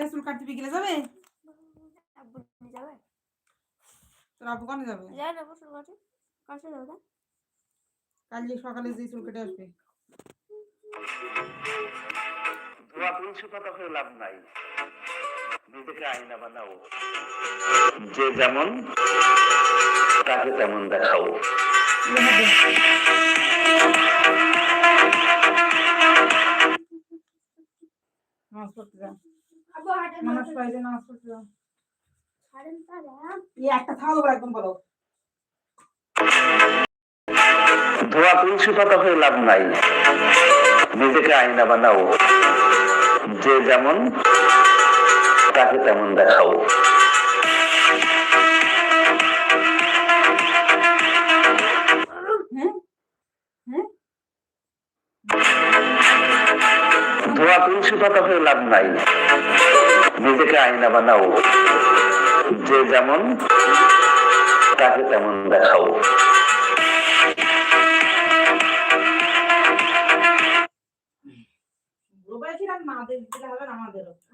এ চুল কাটতে বিকেলে যাবে? আব্বু যাবে? তোর আব্বু কানে যাবে? যাই না বসে কাছে কাছে যাবে না? কালকে সকালে যে চুল কেটে আসবে। ধোয়া তুলসী পাতা লাভ নাই। নিজেকে আয়না বানাও। যে যেমন তাকে তেমন দেখাও। পড়তে যা আব্বু হাটে নামাজ পড়ে যা, নামাজ পড়তে যা ছাড়েন তারা এই একটা থাল একদম বলো। ধোয়া তুলসী পাতা হয়ে লাভ নাই। নিজেকে আয়না বানাও। যে যেমন তাকে তেমন দেখাও। ধোয়া তুলসী পাতা হয়ে লাভ নাই। নিজেকে আয়না বানাও। যে যেমন, তাকে তেমন দেখাও। বয়সী মাদের দিলে হবে আমাদেরও।